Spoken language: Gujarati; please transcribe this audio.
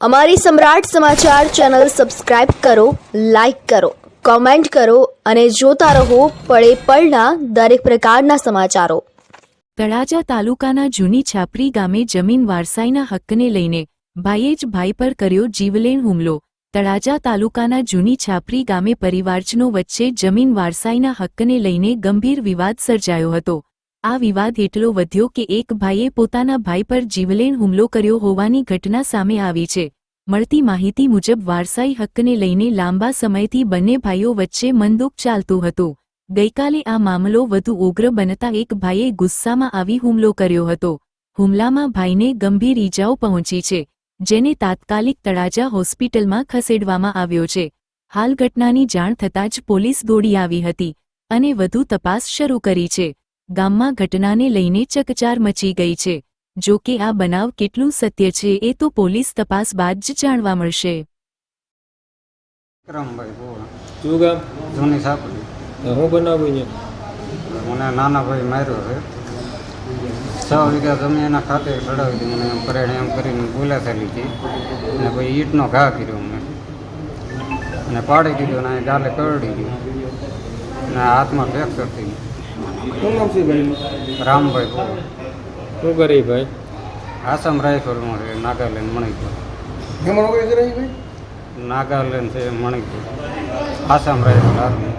અમારી સમ્રાટ સમાચાર ચેનલ સબસ્ક્રાઇબ કરો, લાઇક કરો, કોમેન્ટ કરો અને જોતા રહો પળે પળના દરેક પ્રકારના સમાચારો. તળાજા તાલુકાના જૂની છાપરી ગામે જમીન વારસાઈના હક્કને લઈને ભાઈએ જ ભાઈ પર કર્યો જીવલેણ હુમલો. તળાજા તાલુકાના જૂની છાપરી ગામે પરિવારજનો વચ્ચે જમીન વારસાઈના હક્કને લઈને ગંભીર વિવાદ સર્જાયો હતો. આ વિવાદ એટલો વધ્યો કે એક ભાઈએ પોતાના ભાઈ પર જીવલેણ હુમલો કર્યો હોવાની ઘટના સામે આવી છે. મળતી માહિતી મુજબ વારસાઈ હક્કને લઈને લાંબા સમયથી બંને ભાઈઓ વચ્ચે મનદુખ ચાલતું હતું. ગઈકાલે આ મામલો વધુ ઉગ્ર બનતા એક ભાઈએ ગુસ્સામાં આવી હુમલો કર્યો હતો. હુમલામાં ભાઈને ગંભીર ઈજાઓ પહોંચી છે, જેને તાત્કાલિક તળાજા હોસ્પિટલમાં ખસેડવામાં આવ્યો છે. હાલ ઘટનાની જાણ થતાં જ પોલીસ દોડી આવી હતી અને વધુ તપાસ શરૂ કરી છે. ગામમાં ઘટનાને લઈને ચકચાર મચી ગઈ છે. જો કે આ બનાવ કેટલું સત્ય છે એ તો પોલીસ તપાસ બાદ જ જાણવા મળશે. શું ગામ? જૂની સાપડી હું બનાવું મને નાના ભાઈ માર્યો છે. છ વીઘા જમીન એના ખાતે ચડાવી દીધું મને એમ પરેણ એમ કરીને બોલા થયેલી હતી. અને પછી ઈંટનો ઘા કર્યો મેં અને પાડી દીધો ને ગાલે કરડી ગયું. અને હાથમાં ફ્રેક્ચર થઈ શું નામ છે ભાઈ? રામભાઈ શું કરે ભાઈ? આસામ રાઇફલમાં છે નાગાલેન્ડ મણિપુર. નોકરી કરે ભાઈ? નાગાલેન્ડ છે મણિપુર. Assam rifle army